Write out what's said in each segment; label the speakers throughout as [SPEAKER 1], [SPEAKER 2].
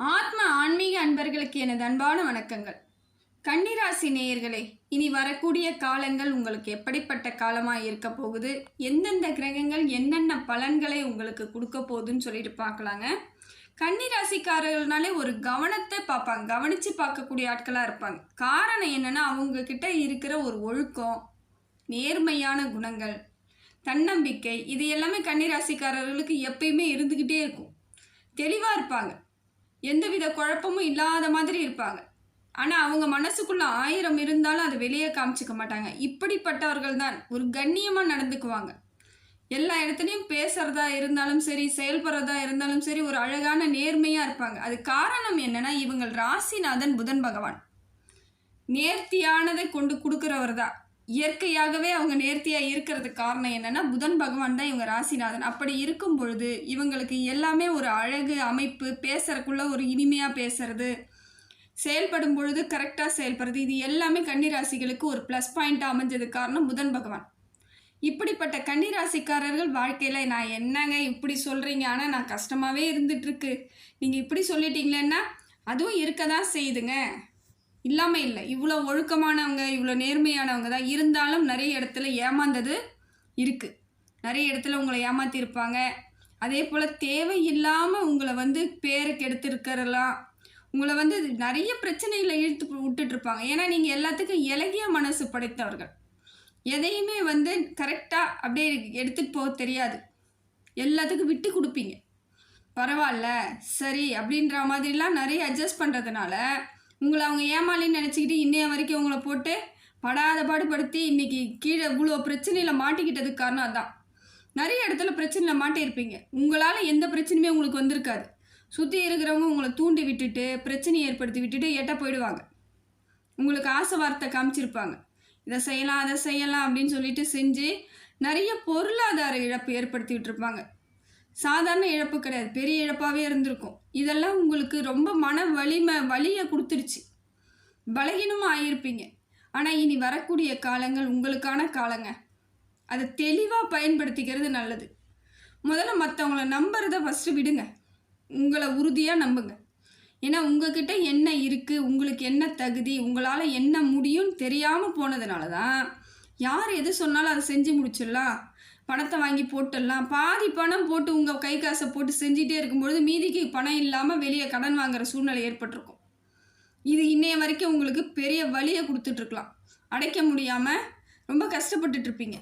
[SPEAKER 1] ஆத்ம ஆன்மீக அன்பர்களுக்கு எனது அன்பான வணக்கங்கள். கன்னிராசி நேயர்களே இனி வரக்கூடிய காலங்கள் உங்களுக்கு எப்படிப்பட்ட காலமாக இருக்க போகுது? எந்தெந்த கிரகங்கள் என்னென்ன பலன்களை உங்களுக்கு கொடுக்க போகுதுன்னு சொல்லிட்டு பார்க்கலாங்க. கன்னிராசிக்காரர்கள்னாலே ஒரு கவனத்தை பார்ப்பாங்க. கவனித்து பார்க்கக்கூடிய ஆட்களாக இருப்பாங்க. காரணம் என்னென்னா அவங்க கிட்ட இருக்கிற ஒரு ஒழுக்கம் நேர்மையான குணங்கள் தன்னம்பிக்கை இது எல்லாமே கன்னிராசிக்காரர்களுக்கு எப்பயுமே இருந்துக்கிட்டே இருக்கும். தெளிவாக இருப்பாங்க. எந்தவித குழப்பமும் இல்லாத மாதிரி இருப்பாங்க. ஆனால் அவங்க மனசுக்குள்ளே ஆயிரம் இருந்தாலும் அதை வெளியே காமிச்சிக்க மாட்டாங்க. இப்படிப்பட்டவர்கள் தான் ஒரு கண்ணியமாக நடந்துக்குவாங்க. எல்லா இடத்துலையும் பேசுகிறதா இருந்தாலும் சரி செயல்படுறதா இருந்தாலும் சரி ஒரு அழகான நேர்மையாக இருப்பாங்க. அது காரணம் என்னென்னா இவங்கள் ராசிநாதன் புதன் பகவான். நேர்த்தியானதை கொண்டு கொடுக்குறவர் தான் இயற்கையாகவே அவங்க நேர்த்தியாக இருக்கிறதுக்கு காரணம் என்னென்னா புதன் பகவான் தான் இவங்க ராசிநாதன். அப்படி இருக்கும் பொழுது இவங்களுக்கு எல்லாமே ஒரு அழகு அமைப்பு பேசுறதுக்குள்ள ஒரு இனிமையாக பேசுறது செயல்படும் பொழுது கரெக்டாக செயல்படுறது இது எல்லாமே கன்னிராசிகளுக்கு ஒரு ப்ளஸ் பாயிண்ட்டாக அமைஞ்சது காரணம் புதன் பகவான். இப்படிப்பட்ட கன்னிராசிக்காரர்கள் வாழ்க்கையில் நான் என்னங்க இப்படி சொல்கிறீங்க ஆனால் நான் கஷ்டமாகவே இருந்துகிட்ருக்கு நீங்கள் இப்படி சொல்லிட்டீங்களேன்னா அதுவும் இருக்க தான் செய்யுதுங்க. இல்லாமல் இல்லை. இவ்வளோ ஒழுக்கமானவங்க இவ்வளோ நேர்மையானவங்க தான் இருந்தாலும் நிறைய இடத்துல ஏமாந்தது இருக்குது நிறைய இடத்துல உங்களை ஏமாற்றிருப்பாங்க அதே போல் தேவையில்லாமல் உங்களை வந்து பேரை கெடுத்துருக்கிறலாம். உங்களை வந்து நிறைய பிரச்சனைகளை இழுத்து விட்டுட்ருப்பாங்க ஏன்னா நீங்கள் எல்லாத்துக்கும் இலகிய மனசு படைத்தவர்கள். எதையுமே வந்து கரெக்டாக அப்படியே எடுத்துகிட்டு போக தெரியாது. எல்லாத்துக்கும் விட்டு கொடுப்பீங்க. பரவாயில்ல சரி அப்படின்ற மாதிரிலாம் நிறைய அட்ஜஸ்ட் பண்ணுறதுனால உங்களை அவங்க ஏமாலின்னு நினச்சிக்கிட்டு இன்னைய வரைக்கும் உங்களை போட்டு படாத பாடுபடுத்தி இன்னைக்கு கீழே இவ்வளோ பிரச்சனையில் மாட்டிக்கிட்டதுக்கு காரணம் அதான். நிறைய இடத்துல பிரச்சனையில் மாட்டியிருப்பீங்க உங்களால் எந்த பிரச்சனையுமே உங்களுக்கு வந்திருக்காது. சுற்றி இருக்கிறவங்க உங்களை தூண்டி விட்டுட்டு பிரச்சனையை ஏற்படுத்தி விட்டுட்டு எட்ட போயிடுவாங்க. உங்களுக்கு ஆசை வார்த்தை காமிச்சிருப்பாங்க. இதை செய்யலாம் அதை செய்யலாம் அப்படின்னு சொல்லிட்டு செஞ்சு நிறைய பொருளாதார இழப்பு ஏற்படுத்தி விட்டுருப்பாங்க சாதாரண இழப்பு கிடையாது. பெரிய இழப்பாகவே இருந்திருக்கும். இதெல்லாம் உங்களுக்கு ரொம்ப மன வலிமை வலியை கொடுத்துருச்சு. பலகீனமாக ஆகியிருப்பீங்க ஆனால் இனி வரக்கூடிய காலங்கள் உங்களுக்கான காலங்க. அதை தெளிவாக பயன்படுத்திக்கிறது நல்லது. முதல்ல மற்றவங்கள நம்புறத ஃபஸ்ட்டு விடுங்க. உங்களை உறுதியாக நம்புங்க. ஏன்னா உங்ககிட்ட என்ன இருக்குது உங்களுக்கு என்ன தகுதி உங்களால் என்ன முடியும்னு தெரியாமல் போனதுனால தான் யார் எது சொன்னாலும் அதை செஞ்சு முடிச்சிடலாம். பணத்தை வாங்கி போட்டுடலாம். பாதி பணம் போட்டு உங்கள் கை காசை போட்டு செஞ்சிட்டே இருக்கும்பொழுது மீதிக்கு பணம் இல்லாமல் வெளியே கடன் வாங்குற சூழ்நிலை ஏற்பட்டிருக்கும். இது இன்னைய வரைக்கும் உங்களுக்கு பெரிய வழியை கொடுத்துட்ருக்கலாம். அடைக்க முடியாமல் ரொம்ப கஷ்டப்பட்டுட்ருப்பீங்க.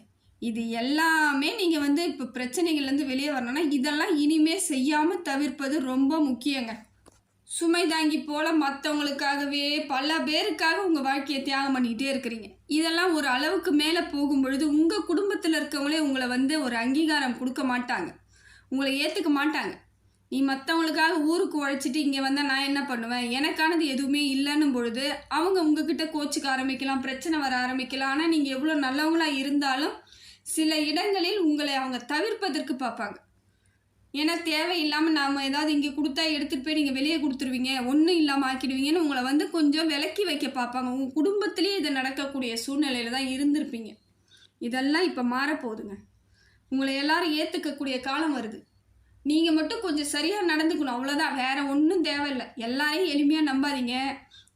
[SPEAKER 1] இது எல்லாமே நீங்கள் வந்து இப்போ பிரச்சனைகள்லேருந்து வெளியே வரணும்னா இதெல்லாம் இனிமேல் செய்யாமல் தவிர்ப்பது ரொம்ப முக்கியங்க. சுமை தாங்கி போல மற்றவங்களுக்காகவே பல பேருக்காக உங்கள் வாழ்க்கையை தியாகம் பண்ணிக்கிட்டே இருக்கிறீங்க. இதெல்லாம் ஒரு அளவுக்கு மேலே போகும் பொழுது உங்கள் குடும்பத்தில் இருக்கவங்களே உங்களை வந்து ஒரு அங்கீகாரம் கொடுக்க மாட்டாங்க. உங்களை ஏற்றுக்க மாட்டாங்க. நீ மற்றவங்களுக்காக ஊருக்கு உழைச்சிட்டு இங்கே வந்தால் நான் என்ன பண்ணுவேன்? எனக்கானது எதுவுமே இல்லைன்னும் பொழுது அவங்க உங்ககிட்ட கோச்சுக்க ஆரம்பிக்கலாம் பிரச்சனை வர ஆரம்பிக்கலாம். ஆனால் நீங்கள் எவ்வளோ நல்லவங்களா இருந்தாலும் சில இடங்களில் உங்களை அவங்க தவிர்ப்பதற்கு பார்ப்பாங்க. ஏன்னா தேவையில்லாமல் நாம் ஏதாவது இங்கே கொடுத்தா எடுத்துகிட்டு போய் நீங்கள் வெளியே கொடுத்துருவீங்க. ஒன்றும் இல்லாமல் ஆக்கிடுவீங்கன்னு உங்களை வந்து கொஞ்சம் விலக்கி வைக்க பார்ப்பாங்க. உங்கள் குடும்பத்திலேயே இது நடக்கக்கூடிய சூழ்நிலையில் தான் இருந்திருப்பீங்க. இதெல்லாம் இப்போ மாறப்போகுதுங்க. உங்களை எல்லாரும் ஏற்றுக்கக்கூடிய காலம் வருது. நீங்கள் மட்டும் கொஞ்சம் சரியாக நடந்துக்கணும். அவ்வளோதான் வேறு ஒன்றும் தேவையில்லை. எல்லாரையும் எளிமையாக நம்பாதீங்க.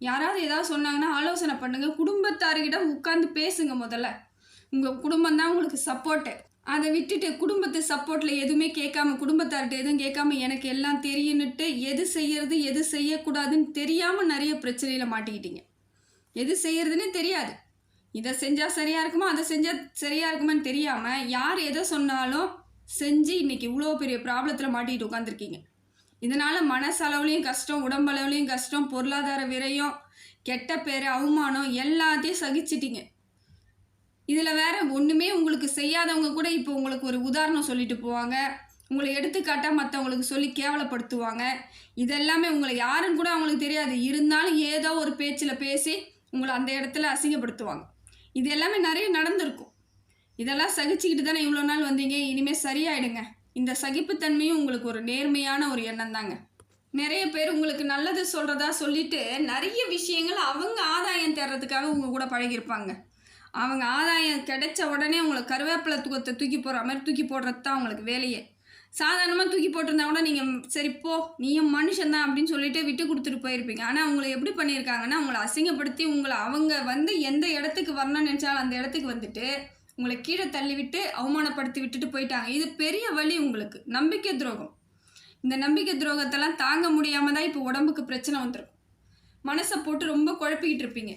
[SPEAKER 1] யாராவது ஏதாவது சொன்னாங்கன்னா ஆலோசனை பண்ணுங்கள் குடும்பத்தார்கிட்ட உட்காந்து பேசுங்க முதல்ல. உங்கள் குடும்பம் தான் உங்களுக்கு சப்போர்ட்டு அதை விட்டுட்டு குடும்பத்து சப்போர்ட்டில் எதுவுமே கேட்காம குடும்பத்தார்கிட்ட எதுவும் கேட்காம எனக்கு எல்லாம் தெரியுன்னுட்டு எது செய்யறது எது செய்யக்கூடாதுன்னு தெரியாமல் நிறைய பிரச்சனையில் மாட்டிக்கிட்டீங்க. எது செய்யறதுன்னு தெரியாது. இதை செஞ்சால் சரியாக இருக்குமா அதை செஞ்சால் சரியாக இருக்குமான்னு தெரியாமல் யார் எதை சொன்னாலும் செஞ்சு இன்னைக்கு இவ்வளோ பெரிய ப்ராப்ளத்தில் மாட்டிக்கிட்டு உட்காந்துருக்கீங்க இதனால் மனசளவுலேயும் கஷ்டம் உடம்பளவுலேயும் கஷ்டம் பொருளாதார விரயம் கெட்ட பேர் அவமானம் எல்லாத்தையும் சகிச்சிட்டிங்க. இதில் வேற ஒன்றுமே உங்களுக்கு செய்யாதவங்க கூட இப்போ உங்களுக்கு ஒரு உதாரணம் சொல்லிட்டு போவாங்க. உங்களை எடுத்துக்காட்டாக மற்றவங்களுக்கு சொல்லி கேவலப்படுத்துவாங்க. இதெல்லாமே உங்களை யாருன்னு கூட அவங்களுக்கு தெரியாது. இருந்தாலும் ஏதோ ஒரு பேச்சில் பேசி உங்களை அந்த இடத்துல அசிங்கப்படுத்துவாங்க. இது எல்லாமே நிறைய நடந்திருக்கும். இதெல்லாம் சகிச்சுக்கிட்டு தானே இவ்வளோ நாள் வந்தீங்க? இனிமேல் சரியாயிடுங்க. இந்த சகிப்புத்தன்மையும் உங்களுக்கு ஒரு நேர்மையான ஒரு எண்ணம் தாங்க நிறைய பேர் உங்களுக்கு நல்லது சொல்கிறதா சொல்லிட்டு நிறைய விஷயங்கள் அவங்க ஆதாயம் தேடுறதுக்காக உங்கள் கூட பழகியிருப்பாங்க. அவங்க ஆதாயம் கிடைச்ச உடனே உங்களை கருவேப்பிலை தூக்கத்தை தூக்கி போடுற மாதிரி தூக்கி போடுறது தான் அவங்களுக்கு வேலையே. சாதாரணமாக தூக்கி போட்டிருந்தா கூட நீங்கள் சரி போ. நீயும் மனுஷன்தான் அப்படின்னு சொல்லிட்டு விட்டு கொடுத்துட்டு போயிருப்பீங்க. ஆனால் உங்களை எப்படி பண்ணியிருக்காங்கன்னா உங்களை அசிங்கப்படுத்தி உங்களை அவங்க வந்து எந்த இடத்துக்கு வரணும்னு நினச்சாலும் அந்த இடத்துக்கு வந்துட்டு உங்களை கீழே தள்ளி விட்டு அவமானப்படுத்தி விட்டுட்டு போயிட்டாங்க. இது பெரிய வழி உங்களுக்கு. நம்பிக்கை துரோகம். இந்த நம்பிக்கை துரோகத்தெல்லாம் தாங்க முடியாமல் தான் இப்போ உடம்புக்கு பிரச்சனை வந்துடும் மனசை போட்டு ரொம்ப குழப்பிக்கிட்டு இருப்பீங்க.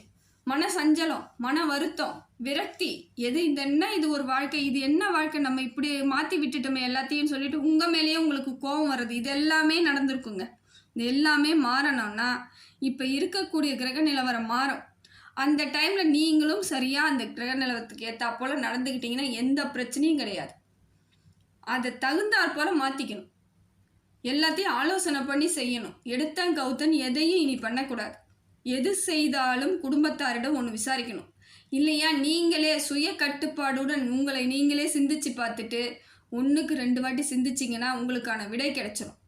[SPEAKER 1] மன சஞ்சலம் மன வருத்தம் விரக்தி. எது இந்த என்ன இது ஒரு வாழ்க்கை? இது என்ன வாழ்க்கை? நம்ம இப்படி மாற்றி விட்டுட்டோமே எல்லாத்தையும் சொல்லிட்டு உங்கள் மேலேயே உங்களுக்கு கோபம் வர்றது. இது எல்லாமே நடந்திருக்குங்க. இது எல்லாமே மாறணும்னா இப்போ இருக்கக்கூடிய கிரக நிலவரம் மாறும். அந்த டைமில் நீங்களும் சரியாக அந்த கிரக நிலவரத்துக்கு ஏற்றா போல் நடந்துக்கிட்டிங்கன்னா எந்த பிரச்சனையும் கிடையாது. அதை தகுந்தாற் போல் மாற்றிக்கணும் எல்லாத்தையும் ஆலோசனை பண்ணி செய்யணும். எடுத்தன் கவுத்தன் எதையும் இனி பண்ணக்கூடாது. எது செய்தாலும் குடும்பத்தாரிடம் ஒன்று விசாரிக்கணும். இல்லையா? நீங்களே சுய கட்டுப்பாடுடன் உங்களை நீங்களே சிந்திச்சு பார்த்துட்டு ஒன்றுக்கு ரெண்டு வாட்டி சிந்திச்சிங்கன்னா உங்களுக்கான விடை கிடைச்சிடும்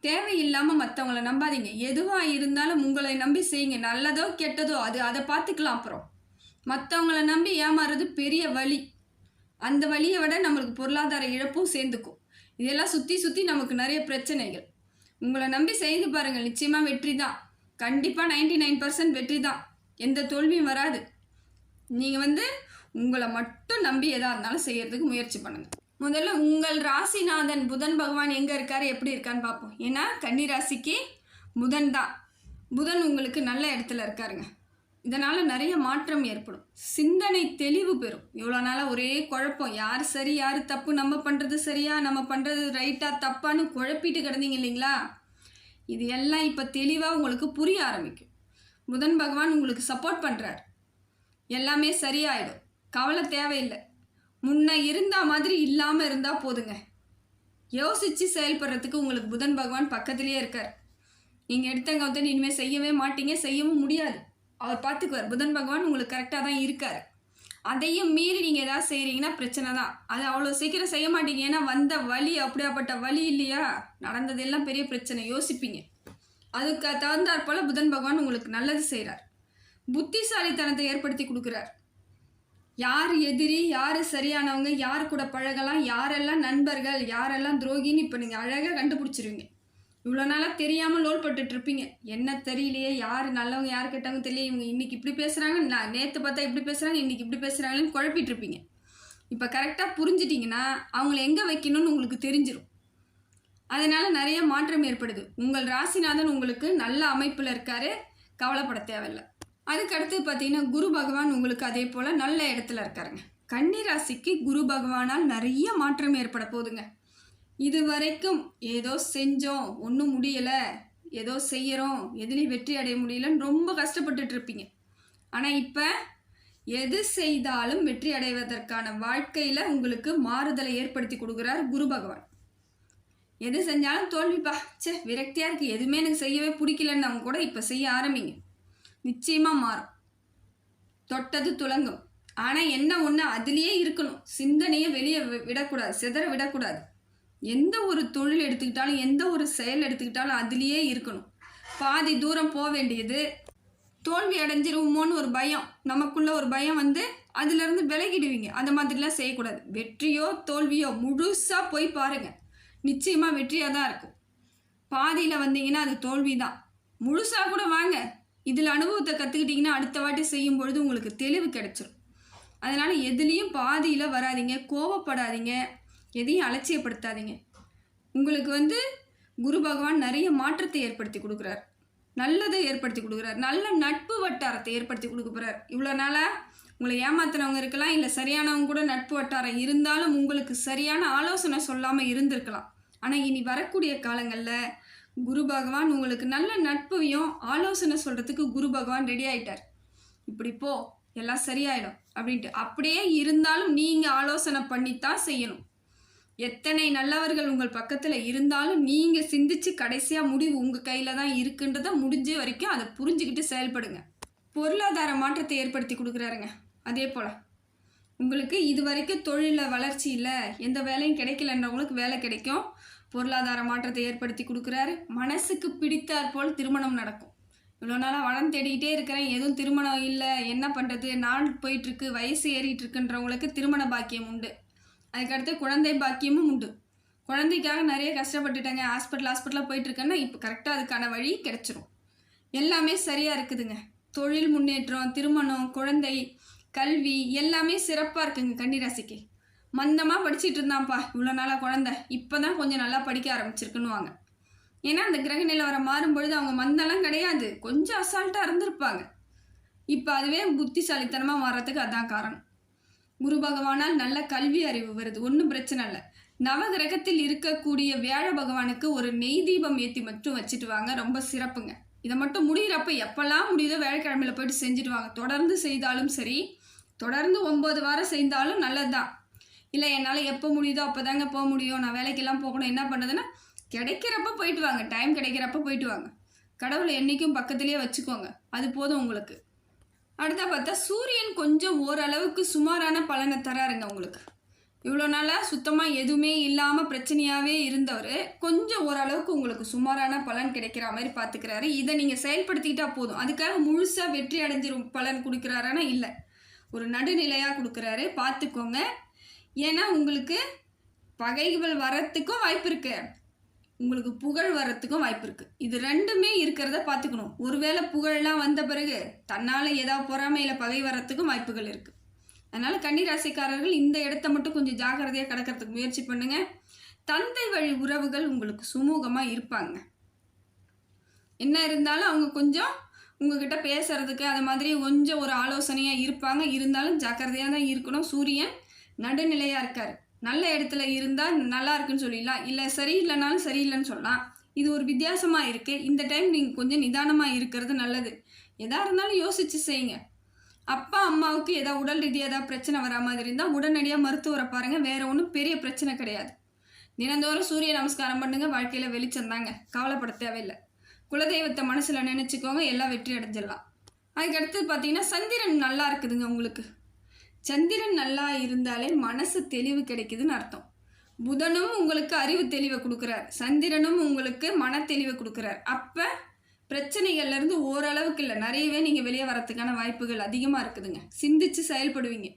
[SPEAKER 1] தேவையில்லாமல் மற்றவங்கள நம்பாதீங்க. எதுவாக இருந்தாலும் உங்களை நம்பி செய்யுங்க. நல்லதோ கெட்டதோ அது அதை பார்த்துக்கலாம் அப்புறம். மற்றவங்கள நம்பி ஏமாறுறது பெரிய வழி. அந்த வழியை விட நம்மளுக்கு பொருளாதார இழப்பும் சேர்ந்துக்கும். இதெல்லாம் சுற்றி சுற்றி நமக்கு நிறைய பிரச்சனைகள். உங்களை நம்பி செய்து பாருங்கள். நிச்சயமாக வெற்றி தான். கண்டிப்பாக நைன்டி நைன் பர்சன்ட் வெற்றி தான். எந்த தோல்வியும் வராது. நீங்கள் வந்து உங்களை மட்டும் நம்பி எதாக இருந்தாலும் செய்கிறதுக்கு முயற்சி பண்ணுங்கள் முதல்ல உங்கள் ராசிநாதன் புதன் பகவான் எங்கே இருக்கார் எப்படி இருக்கான்னு பார்ப்போம். ஏன்னா கன்னி ராசிக்கு புதன் தான். புதன் உங்களுக்கு நல்ல இடத்துல இருக்காருங்க. இதனால் நிறைய மாற்றம் ஏற்படும். சிந்தனை தெளிவு பெறும். இவ்வளோ நாளாக ஒரே குழப்பம். யார் சரி யார் தப்பு நம்ம பண்ணுறது சரியா நம்ம பண்ணுறது ரைட்டாக தப்பான்னு குழப்பிட்டு கிடந்தீங்க இல்லைங்களா? இது எல்லாம் இப்போ தெளிவாக உங்களுக்கு புரிய ஆரம்பிக்கும். புதன் பகவான் உங்களுக்கு சப்போர்ட் பண்ணுறார் எல்லாமே சரியாயிடும். கவலை தேவையில்லை. முன்ன இருந்தால் மாதிரி இல்லாமல் இருந்தால் போதுங்க. யோசித்து செயல்படுறதுக்கு உங்களுக்கு புதன் பகவான் பக்கத்திலே இருக்கார். நீங்கள் எடுத்தங்க வந்து இனிமேல் செய்யவே மாட்டீங்க செய்யவும் முடியாது. அவர் பார்த்துக்குவார் புதன் பகவான் உங்களுக்கு கரெக்டாக தான் இருக்கார். அதையும் மீறி நீங்கள் ஏதாவது செய்கிறீங்கன்னா பிரச்சனை தான் அது அவ்வளோ சீக்கிரம் செய்ய மாட்டீங்க. ஏன்னா வந்த வழி அப்படியாப்பட்ட வழி இல்லையா? நடந்ததெல்லாம் பெரிய பிரச்சனை. யோசிப்பீங்க. அதுக்கு தகுந்தாற் போல் புதன் பகவான் உங்களுக்கு நல்லது செய்கிறார் புத்திசாலித்தனத்தை ஏற்படுத்தி கொடுக்குறார். யார் எதிரி யார் சரியானவங்க யார் கூட பழகலாம் யாரெல்லாம் நண்பர்கள் யாரெல்லாம் துரோகின்னு இப்போ நீங்கள் அழகாக கண்டுபிடிச்சிருவீங்க. இவ்வளோ நாளாக தெரியாமல் லோல் பட்டுட்டு இருப்பீங்க. என்ன தெரியலையே யார் நல்லவங்க யார் கெட்டவங்க தெரியல இவங்க இன்னைக்கு இப்படி பேசுகிறாங்க நான் நேற்று பார்த்தா இப்படி பேசுகிறாங்க இன்னைக்கு இப்படி பேசுகிறாங்கன்னு குழப்பிட்டு இருப்பீங்க. இப்போ கரெக்டாக புரிஞ்சிட்டிங்கன்னா அவங்கள எங்கே வைக்கணும்னு உங்களுக்கு தெரிஞ்சிடும் அதனால் நிறைய மாற்றம் ஏற்படுது. உங்கள் ராசிநாதன் உங்களுக்கு நல்ல அமைப்பில் இருக்கார் கவலைப்பட தேவையில்லை. அதுக்கு அடுத்து பார்த்தீங்கன்னா குரு பகவான் உங்களுக்கு அதே போல் நல்ல இடத்துல இருக்காருங்க. கன்னி ராசிக்கு குரு பகவானால் நிறைய மாற்றம் ஏற்பட போகுதுங்க. இது வரைக்கும் ஏதோ செஞ்சோம் ஒன்றும் முடியலை. ஏதோ செய்கிறோம் எதுலேயும் வெற்றி அடைய முடியலன்னு ரொம்ப கஷ்டப்பட்டுட்டு இருப்பீங்க. ஆனால் இப்போ எது செய்தாலும் வெற்றி அடைவதற்கான வாழ்க்கையில் உங்களுக்கு மாறுதலை ஏற்படுத்தி கொடுக்குறார் குரு பகவான். எது செஞ்சாலும் தோல்விப்பா ச்சே விரக்தியாக இருக்குது எதுவுமே எனக்கு செய்யவே பிடிக்கலன்னு அவங்க கூட இப்போ செய்ய ஆரம்பிங்க. நிச்சயமாக மாறும். தொட்டது துலங்கும். ஆனால் என்ன ஒன்று அதுலேயே இருக்கணும். சிந்தனையை வெளியே விடக்கூடாது. சிதற விடக்கூடாது. எந்த ஒரு தொழில் எடுத்துக்கிட்டாலும் எந்த ஒரு செயல் எடுத்துக்கிட்டாலும் அதுலேயே இருக்கணும். பாதி தூரம் போக வேண்டியது. தோல்வி அடைஞ்சிருவோமோன்னு ஒரு பயம். நமக்குள்ள ஒரு பயம் வந்து அதுலேருந்து விலகிடுவீங்க. அந்த மாதிரிலாம் செய்யக்கூடாது. வெற்றியோ தோல்வியோ முழுசாக போய் பாருங்கள் நிச்சயமாக வெற்றியாக தான் இருக்கும். பாதியில் வந்தீங்கன்னா அது தோல்வி தான். முழுசாக கூட வாங்க. இதில் அனுபவத்தை கற்றுக்கிட்டிங்கன்னா அடுத்த வாட்டி செய்யும் பொழுது உங்களுக்கு தெளிவு கிடச்சிரும். அதனால் எதுலேயும் பாதியில் வராதீங்க. கோவப்படாதீங்க. எதையும் அலட்சியப்படுத்தாதீங்க. உங்களுக்கு வந்து குரு பகவான் நிறைய மாற்றத்தை ஏற்படுத்தி கொடுக்குறார். நல்லதை ஏற்படுத்தி கொடுக்குறார். நல்ல நட்பு வட்டாரத்தை ஏற்படுத்தி கொடுக்க போகிறார் இவ்வளோ நாளாக உங்களை ஏமாத்துனவங்க இருக்கலாம் இல்லை சரியானவங்க கூட நட்பு வட்டாரம் இருந்தாலும் உங்களுக்கு சரியான ஆலோசனை சொல்லாமல் இருந்திருக்கலாம். ஆனால் இனி வரக்கூடிய காலங்களில் குரு பகவான் உங்களுக்கு நல்ல நட்பையும் ஆலோசனை சொல்கிறதுக்கு குரு பகவான் ரெடி ஆகிட்டார் இப்படி போ எல்லாம் சரியாயிடும் அப்படின்ட்டு. அப்படியே இருந்தாலும் நீங்கள் ஆலோசனை பண்ணித்தான் செய்யணும். எத்தனை நல்லவர்கள் உங்கள் பக்கத்தில் இருந்தாலும் நீங்கள் சிந்திச்சு கடைசியாக முடிவு உங்கள் கையில் தான் இருக்குன்றத முடிஞ்ச வரைக்கும் அதை புரிஞ்சுக்கிட்டு செயல்படுங்க. பொருளாதார மாற்றத்தை ஏற்படுத்தி கொடுக்குறாருங்க. அதே போல் உங்களுக்கு இது வரைக்கும் தொழிலில் வளர்ச்சி இல்லை எந்த வேலையும் கிடைக்கலன்றவங்களுக்கு வேலை கிடைக்கும். பொருளாதார மாற்றத்தை ஏற்படுத்தி கொடுக்குறாரு. மனசுக்கு பிடித்தாற் போல் திருமணம் நடக்கும். இவ்வளோ நாளாக வளம் தேடிக்கிட்டே இருக்கிறேன். எதுவும் திருமணம் இல்லை. என்ன பண்ணுறது நாள் போயிட்டுருக்கு வயசு ஏறிட்டு இருக்குன்றவங்களுக்கு திருமண பாக்கியம் உண்டு. அதுக்கடுத்து குழந்தை பாக்கியமும் உண்டு. குழந்தைக்காக நிறைய கஷ்டப்பட்டுட்டேங்க. ஹாஸ்பிட்டல் ஹாஸ்பிட்டலாக போயிட்டுருக்கேன்னா இப்போ கரெக்டாக அதுக்கான வழி கிடச்சிரும். எல்லாமே சரியாக இருக்குதுங்க. தொழில் முன்னேற்றம் திருமணம் குழந்தை கல்வி எல்லாமே சிறப்பாக இருக்குங்க கன்னிராசிக்கு. மந்தமாக படிச்சுட்டு இருந்தான்ப்பா இவ்வளோ நாளாக குழந்தை. இப்போ தான் கொஞ்சம் நல்லா படிக்க ஆரம்பிச்சிருக்குன்னு வாங்க ஏன்னா அந்த கிரக நிலவரம் மாறும்பொழுது அவங்க மந்தெல்லாம் கிடையாது. கொஞ்சம் அசால்ட்டாக இருந்திருப்பாங்க. இப்போ அதுவே புத்திசாலித்தனமாக மாறுறதுக்கு அதான் காரணம். குரு பகவானால் நல்ல கல்வி அறிவு வருது. ஒன்றும் பிரச்சனை இல்லை. நவகிரகத்தில் இருக்கக்கூடிய வியாழ பகவானுக்கு ஒரு நெய் தீபம் ஏற்றி மட்டும் வச்சுட்டு வாங்க ரொம்ப சிறப்புங்க. இதை மட்டும் முடிகிறப்ப எப்பெல்லாம் முடியுதோ வேலைக்கிழமையில போயிட்டு செஞ்சுட்டு வாங்க தொடர்ந்து செய்தாலும் சரி தொடர்ந்து ஒம்பது வாரம் செய்தாலும் நல்லது தான் இல்லை என்னால் எப்போ முடியுதோ அப்போ தாங்க போக முடியும். நான் வேலைக்கெல்லாம் போகணும். என்ன பண்ணுறதுன்னா கிடைக்கிறப்ப போயிட்டு வாங்க டைம் கிடைக்கிறப்ப போயிட்டு வாங்க கடவுளை என்றைக்கும் பக்கத்துலேயே வச்சுக்கோங்க. அது போதும் உங்களுக்கு. அடுத்த பார்த்தா சூரியன் கொஞ்சம் ஓரளவுக்கு சுமாரான பலனை தராருங்க உங்களுக்கு. இவ்வளோ நாளாக சுத்தமாக எதுவுமே இல்லாமல் பிரச்சனையாகவே இருந்தவர் கொஞ்சம் ஓரளவுக்கு உங்களுக்கு சுமாரான பலன் கிடைக்கிற மாதிரி பார்த்துக்கிறாரு இதை நீங்கள் செயல்படுத்திக்கிட்டா போதும். அதுக்காக முழுசாக வெற்றி அடைஞ்சிரும் பலன் கொடுக்குறாருன்னா இல்லை. ஒரு நடுநிலையாக கொடுக்குறாரு. பார்த்துக்கோங்க ஏன்னா உங்களுக்கு பகைகள் வரத்துக்கும் வாய்ப்பு இருக்குது உங்களுக்கு புகழ் வரத்துக்கும் வாய்ப்பு இருக்கு. இது ரெண்டுமே இருக்கிறத பார்த்துக்கணும். ஒருவேளை புகழெலாம் வந்த பிறகு தன்னால் ஏதாவது பொறாமையில் பகை வரத்துக்கும் வாய்ப்புகள் இருக்கு. அதனால கன்னிராசிக்காரர்கள் இந்த இடத்த மட்டும் கொஞ்சம் ஜாக்கிரதையாக கடக்கிறதுக்கு முயற்சி பண்ணுங்க. தந்தை வழி உறவுகள் உங்களுக்கு சுமூகமாக இருப்பாங்க. என்ன இருந்தாலும் அவங்க கொஞ்சம் உங்ககிட்ட பேசுறதுக்கு அது மாதிரி கொஞ்சம் ஒரு ஆலோசனையாக இருப்பாங்க. இருந்தாலும் ஜாக்கிரதையாக தான் இருக்கணும். சூரியன் நடுநிலையாக இருக்கார். நல்ல இடத்துல இருந்தால் நல்லா இருக்குன்னு சொல்லிடலாம். இல்லை சரியில்லைனாலும் சரியில்லைன்னு சொல்லலாம். இது ஒரு வித்தியாசமாக இருக்குது இந்த டைம் நீங்கள் கொஞ்சம் நிதானமாக இருக்கிறது நல்லது. எதாக இருந்தாலும் யோசித்து செய்யுங்க. அப்பா அம்மாவுக்கு ஏதாவது உடல் ரீதியாக ஏதாவது பிரச்சனை வரா மாதிரி இருந்தால் உடனடியாக மருத்துவரை பாருங்கள் வேறு ஒன்றும் பெரிய பிரச்சனை கிடையாது. தினந்தோறும் சூரிய நமஸ்காரம் பண்ணுங்கள் வாழ்க்கையில் வெளிச்சம் தாங்க. கவலைப்பட தேவையில்லை. குலதெய்வத்தை மனசில் நினச்சிக்கோங்க. எல்லாம் வெற்றி அடைஞ்சிடலாம். அதுக்கடுத்து பார்த்தீங்கன்னா சந்திரன் நல்லா இருக்குதுங்க உங்களுக்கு. சந்திரன் நல்லா இருந்தாலே மனசு தெளிவு கிடைக்குதுன்னு அர்த்தம். புதனும் உங்களுக்கு அறிவு தெளிவை கொடுக்குறார். சந்திரனும் உங்களுக்கு மன தெளிவை கொடுக்குறார். அப்போ பிரச்சனைகள்லேருந்து ஓரளவுக்கு இல்லை. நிறையவே நீங்கள் வெளியே வரத்துக்கான வாய்ப்புகள் அதிகமாக இருக்குதுங்க. சிந்திச்சு செயல்படுவீங்க.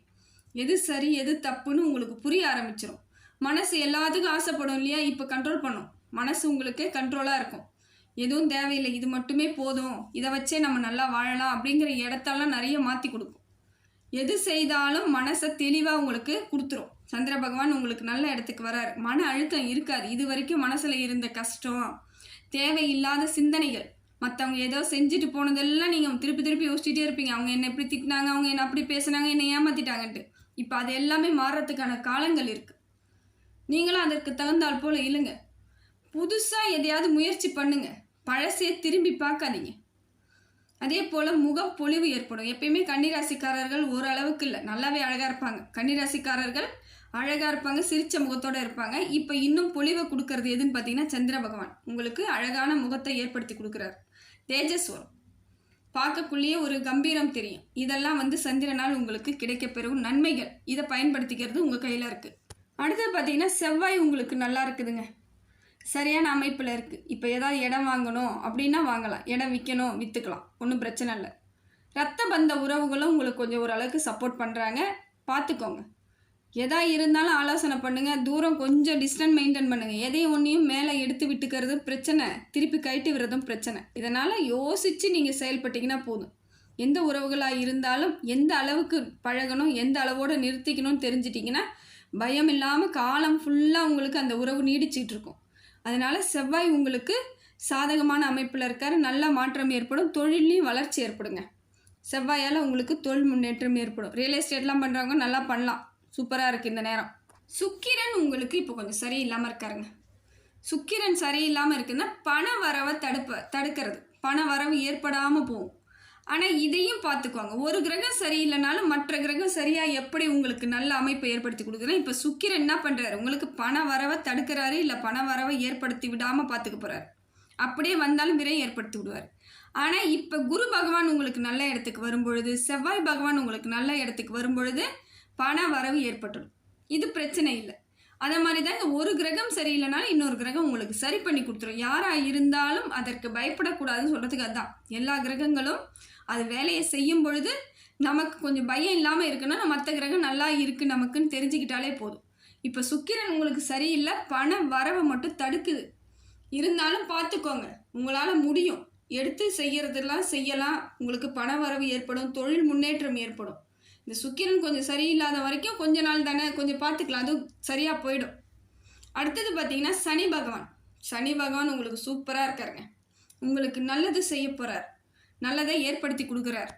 [SPEAKER 1] எது சரி எது தப்புன்னு உங்களுக்கு புரிய ஆரம்பிச்சிடும் மனசு எல்லாத்துக்கும் ஆசைப்படும் இல்லையா? இப்போ கண்ட்ரோல் பண்ணும். மனசு உங்களுக்கு கண்ட்ரோலாக இருக்கும். எதுவும் தேவையில்லை. இது மட்டுமே போதும். இதை வச்சே நம்ம நல்லா வாழலாம் அப்படிங்கிற இடத்தெல்லாம் நிறைய மாற்றி கொடுக்கும். எது செய்தாலும் மனசை தெளிவாக உங்களுக்கு கொடுத்துரும். சந்திர பகவான் உங்களுக்கு நல்ல இடத்துக்கு வராரு. மன அழுத்தம் இருக்காது. இது வரைக்கும் மனசில் இருந்த கஷ்டம் தேவையில்லாத சிந்தனைகள் மற்றவங்க ஏதோ செஞ்சுட்டு போனதெல்லாம் நீங்கள் திருப்பி திருப்பி யோசிச்சுட்டே இருப்பீங்க. அவங்க என்ன எப்படி திட்டினாங்க அவங்க என்ன அப்படி பேசுனாங்க என்ன ஏமாத்திட்டாங்கன்ட்டு. இப்போ அது எல்லாமே மாறுறதுக்கான காலங்கள் இருக்குது நீங்களும் அதற்கு தகுந்தால் போல் இல்லைங்க. புதுசாக எதையாவது முயற்சி பண்ணுங்கள் பழசே திரும்பி பார்க்காதீங்க. அதே போல் முகப்பொலிவு ஏற்படும். எப்பயுமே கன்னிராசிக்காரர்கள் ஓரளவுக்கு இல்லை. நல்லாவே அழகாக இருப்பாங்க. கன்னிராசிக்காரர்கள் அழகாக இருப்பாங்க சிரிச்ச முகத்தோடு இருப்பாங்க. இப்போ இன்னும் பொலிவை கொடுக்கறது எதுன்னு பார்த்தீங்கன்னா சந்திர பகவான். உங்களுக்கு அழகான முகத்தை ஏற்படுத்தி கொடுக்குறாரு. தேஜஸ் வரும் பார்க்கக்குள்ளேயே ஒரு கம்பீரம் தெரியும். இதெல்லாம் வந்து சந்திரனால் உங்களுக்கு கிடைக்கப்பெறும் நன்மைகள். இதை பயன்படுத்திக்கிறது உங்கள் கையில் இருக்குது அடுத்தது பார்த்தீங்கன்னா செவ்வாய் உங்களுக்கு நல்லா இருக்குதுங்க. சரியான அமைப்பில் இருக்குது இப்போ ஏதாவது இடம் வாங்கணும் அப்படின்னா வாங்கலாம். இடம் விற்கணும் விற்றுக்கலாம் ஒன்றும் பிரச்சனை இல்லை. ரத்த பந்த உறவுகளும் உங்களுக்கு கொஞ்சம் ஓரளவுக்கு சப்போர்ட் பண்ணுறாங்க பார்த்துக்கோங்க எதா இருந்தாலும் ஆலோசனை பண்ணுங்கள் தூரம் கொஞ்சம் டிஸ்டன்ஸ் மெயின்டைன் பண்ணுங்கள் எதையும் ஒன்றையும் மேலே எடுத்து விட்டுக்கிறது பிரச்சனை. திருப்பி கைட்டு விடுறதும் பிரச்சனை. இதனால் யோசித்து நீங்கள் செயல்பட்டீங்கன்னா போதும். எந்த உறவுகளாக இருந்தாலும் எந்த அளவுக்கு பழகணும் எந்த அளவோடு நிறுத்திக்கணும்னு தெரிஞ்சிட்டிங்கன்னா பயம் இல்லாமல் காலம் ஃபுல்லாக உங்களுக்கு அந்த உறவு நீடிச்சிட்டு இருக்கும். அதனால் செவ்வாய் உங்களுக்கு சாதகமான அமைப்பில் இருக்கார். நல்ல மாற்றம் ஏற்படும். தொழிலையும் வளர்ச்சி ஏற்படுங்க. செவ்வாயால் உங்களுக்கு தொழில் முன்னேற்றம் ஏற்படும். ரியல் எஸ்டேட்லாம் பண்ணுறவங்க நல்லா பண்ணலாம். சூப்பராக இருக்குது இந்த நேரம். சுக்கிரன் உங்களுக்கு இப்போ கொஞ்சம் சரியில்லாமல் இருக்காருங்க. சுக்கிரன் சரியில்லாமல் இருக்குன்னா பண வரவை தடுப்ப தடுக்கிறது. பண வரவு ஏற்படாமல் போகும். ஆனால் இதையும் பார்த்துக்குவாங்க ஒரு கிரகம் சரியில்லைனாலும் மற்ற கிரகம் சரியாக எப்படி உங்களுக்கு நல்ல அமைப்பை ஏற்படுத்தி கொடுக்குறேன் இப்போ சுக்கிரன் என்ன பண்ணுறாரு உங்களுக்கு பண வரவை தடுக்கிறாரு இல்லை பண வரவை ஏற்படுத்தி விடாமல் பார்த்துக்க போகிறாரு அப்படியே வந்தாலும் விரையும் ஏற்படுத்தி விடுவார். ஆனால் இப்போ குரு பகவான் உங்களுக்கு நல்ல இடத்துக்கு வரும்பொழுது செவ்வாய் பகவான் உங்களுக்கு நல்ல இடத்துக்கு வரும்பொழுது பண வரவு ஏற்பட்டுடும். இது பிரச்சனை இல்லை. அதே மாதிரி தாங்க ஒரு கிரகம் சரியில்லைனாலும் இன்னொரு கிரகம் உங்களுக்கு சரி பண்ணி கொடுத்துரும். யாராக இருந்தாலும் அதற்கு பயப்படக்கூடாதுன்னு சொல்கிறதுக்கு அதுதான் எல்லா கிரகங்களும் அது வேலையை செய்யும் பொழுது நமக்கு கொஞ்சம் பயம் இல்லாமல் இருக்குன்னா மற்ற கிரகம் நல்லா இருக்குது நமக்குன்னு தெரிஞ்சுக்கிட்டாலே போதும். இப்போ சுக்கிரன் உங்களுக்கு சரியில்லை பண வரவை மட்டும் தடுக்குது. இருந்தாலும் பார்த்துக்கோங்க உங்களால் முடியும். எடுத்து செய்கிறதெல்லாம் செய்யலாம். உங்களுக்கு பண வரவு ஏற்படும் தொழில் முன்னேற்றம் ஏற்படும். இந்த சுக்கிரன் கொஞ்சம் சரியில்லாத வரைக்கும் கொஞ்ச நாள் தானே கொஞ்சம் பார்த்துக்கலாம். அதுவும் சரியாக போயிடும். அடுத்தது பார்த்தீங்கன்னா சனி பகவான். சனி பகவான் உங்களுக்கு சூப்பராக இருக்காருங்க. உங்களுக்கு நல்லது செய்ய போகிறார் நல்லதை ஏற்படுத்தி கொடுக்குறார்.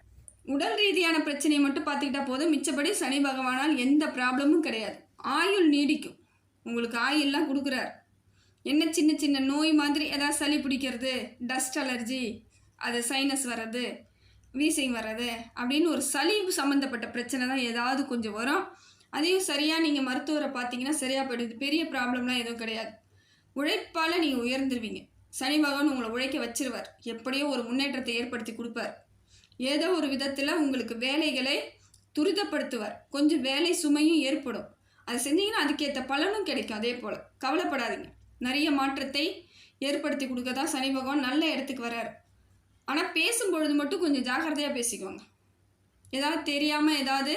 [SPEAKER 1] உடல் ரீதியான பிரச்சனையை மட்டும் பார்த்துக்கிட்டா போதும். மிச்சப்படி சனி பகவானால் எந்த ப்ராப்ளமும் கிடையாது. ஆயுள் நீடிக்கும். உங்களுக்கு ஆயுள்லாம் கொடுக்குறார். என்ன சின்ன சின்ன நோய் மாதிரி ஏதாவது சளி பிடிக்கிறது டஸ்ட் அலர்ஜி அது சைனஸ் வர்றது வீசிங் வர்றது அப்படின்னு ஒரு சளி சம்மந்தப்பட்ட பிரச்சனை தான் ஏதாவது கொஞ்சம் வரும். அதையும் சரியாக நீங்கள் மருத்துவரை பார்த்தீங்கன்னா சரியாக போயிடுது. பெரிய ப்ராப்ளம்லாம் எதுவும் கிடையாது. உழைப்பால் நீங்கள் உயர்ந்துருவீங்க. சனி பகவான் உங்களை உழைக்க வச்சிருவார். எப்படியோ ஒரு முன்னேற்றத்தை ஏற்படுத்தி கொடுப்பார். ஏதோ ஒரு விதத்தில் உங்களுக்கு வேலைகளை துரிதப்படுத்துவார். கொஞ்சம் வேலை சுமையும் ஏற்படும். அதை செஞ்சீங்கன்னா அதுக்கேற்ற பலனும் கிடைக்கும் அதே போல். கவலைப்படாதீங்க. நிறைய மாற்றத்தை ஏற்படுத்தி கொடுக்க தான் சனி பகவான் நல்ல இடத்துக்கு வர்றாரு. ஆனால் பேசும்பொழுது மட்டும் கொஞ்சம் ஜாக்கிரதையாக பேசிக்கோங்க. ஏதாவது தெரியாமல் ஏதாவது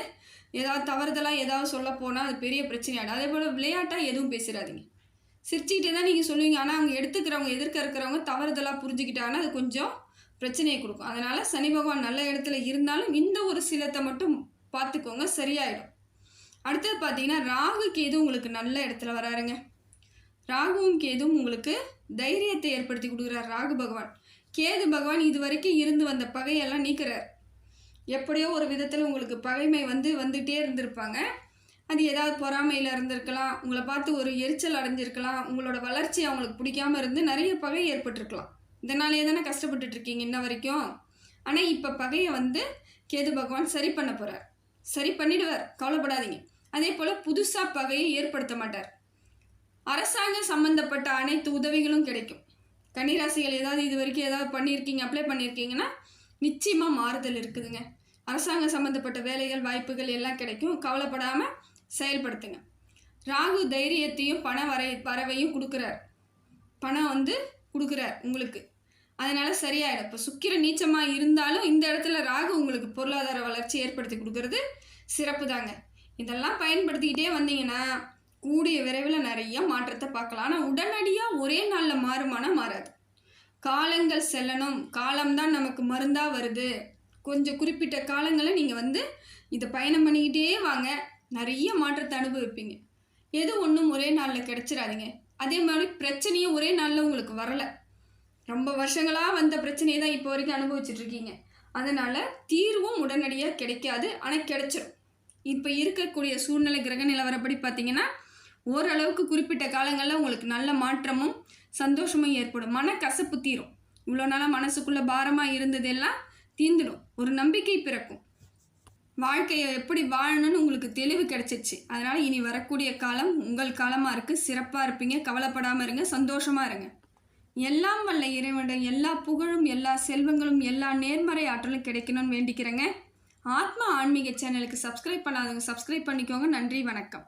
[SPEAKER 1] ஏதாவது தவறுதலாக ஏதாவது சொல்ல போனால் அது பெரிய பிரச்சனையாடும் அதே போல் விளையாட்டாக எதுவும் பேசிடாதீங்க. சிரிச்சுக்கிட்டே தான் நீங்கள் சொல்லுவீங்க. ஆனால் அவங்க எடுத்துக்கிறவங்க எதிர்க்க இருக்கிறவங்க தவறுதலாக புரிஞ்சுக்கிட்டாங்கன்னா அது கொஞ்சம் பிரச்சனையை கொடுக்கும். அதனால் சனி பகவான் நல்ல இடத்துல இருந்தாலும் இந்த ஒரு சிலத்தை மட்டும் பார்த்துக்கோங்க சரியாயிடும். அடுத்தது பார்த்தீங்கன்னா ராகு கேது உங்களுக்கு நல்ல இடத்துல வராருங்க. ராகுவும் கேதுவும் உங்களுக்கு தைரியத்தை ஏற்படுத்தி கொடுக்குறார் ராகு பகவான். கேது பகவான் இது வரைக்கும் இருந்து வந்த பகையெல்லாம் நீக்கிறார். எப்படியோ ஒரு விதத்தில் உங்களுக்கு பகைமை வந்து வந்துகிட்டே இருந்திருப்பாங்க. அது ஏதாவது பொறாமையில் இருந்திருக்கலாம் உங்களை பார்த்து ஒரு எரிச்சல் அடைஞ்சிருக்கலாம் உங்களோட வளர்ச்சி அவங்களுக்கு பிடிக்காம இருந்து நிறைய பகை ஏற்பட்டிருக்கலாம். இதனாலேயே தானே கஷ்டப்பட்டுட்டு இருக்கீங்க இன்ன வரைக்கும்? ஆனால் இப்போ பகையை வந்து கேது பகவான் சரி பண்ண போகிறார் சரி பண்ணிடுவார். கவலைப்படாதீங்க. அதே போல் புதுசாக பகையை ஏற்படுத்த மாட்டார். அரசாங்கம் சம்மந்தப்பட்ட அனைத்து உதவிகளும் கிடைக்கும். கன்னிராசிகள் ஏதாவது இது வரைக்கும் ஏதாவது பண்ணியிருக்கீங்க அப்ளை பண்ணியிருக்கீங்கன்னா நிச்சயமாக மாறுதல் இருக்குதுங்க. அரசாங்கம் சம்மந்தப்பட்ட வேலைகள் வாய்ப்புகள் எல்லாம் கிடைக்கும். கவலைப்படாமல் செயல்படுத்துங்க. ராகு தைரியத்தையும் பண வரை வரவையும் கொடுக்குறார். பணம் வந்து கொடுக்குறார் உங்களுக்கு. அதனால் சரியாயிடும். இப்போ சுக்கிர நீச்சமாக இருந்தாலும் இந்த இடத்துல ராகு உங்களுக்கு பொருளாதார வளர்ச்சி ஏற்படுத்தி கொடுக்கறது சிறப்பு தாங்க இதெல்லாம் பயன்படுத்திக்கிட்டே வந்தீங்கன்னா கூடிய விரைவில் நிறைய மாற்றத்தை பார்க்கலாம். ஆனால் உடனடியாக ஒரே நாளில் மாறுமானா மாறாது. காலங்கள் செல்லணும். காலம்தான் நமக்கு மருந்தாக வருது. கொஞ்சம் குறிப்பிட்ட காலங்களை நீங்கள் வந்து இதை பயணம் பண்ணிக்கிட்டே வாங்க. நிறைய மாற்றத்தை அனுபவிப்பீங்க. எது ஒன்றும் ஒரே நாளில் கிடச்சிடாதீங்க. அதே மாதிரி பிரச்சனையும் ஒரே நாளில் உங்களுக்கு வரலை. ரொம்ப வருஷங்களாக வந்த பிரச்சனையை தான் இப்போ வரைக்கும் அனுபவிச்சுட்டு இருக்கீங்க. அதனால் தீர்வும் உடனடியாக கிடைக்காது. ஆனால் கிடைச்சிடும் இப்போ இருக்கக்கூடிய சூழ்நிலை கிரக நிலவரப்படி பார்த்தீங்கன்னா ஓரளவுக்கு குறிப்பிட்ட காலங்களில் உங்களுக்கு நல்ல மாற்றமும் சந்தோஷமும் ஏற்படும். மன கசப்பு தீரும். இவ்வளோ நாளாக மனசுக்குள்ளே பாரமாக இருந்ததெல்லாம் தீந்துடும் ஒரு நம்பிக்கை பிறக்கும். வாழ்க்கையை எப்படி வாழணும்னு உங்களுக்கு தெளிவு கிடைச்சிச்சு. அதனால் இனி வரக்கூடிய காலம் உங்கள் காலமாக இருக்குது சிறப்பாக இருப்பீங்க. கவலைப்படாமல் இருங்க. சந்தோஷமாக இருங்க. எல்லாம் வல்ல இறைவனிடம் எல்லா புகழும் எல்லா செல்வங்களும் எல்லா நேர்மறை ஆற்றலும் கிடைக்கணும்னு வேண்டிக்கிறேங்க. ஆத்மா ஆன்மீக சேனலுக்கு சப்ஸ்கிரைப் பண்ணாதவங்க சப்ஸ்கிரைப் பண்ணிக்கோங்க. நன்றி வணக்கம்.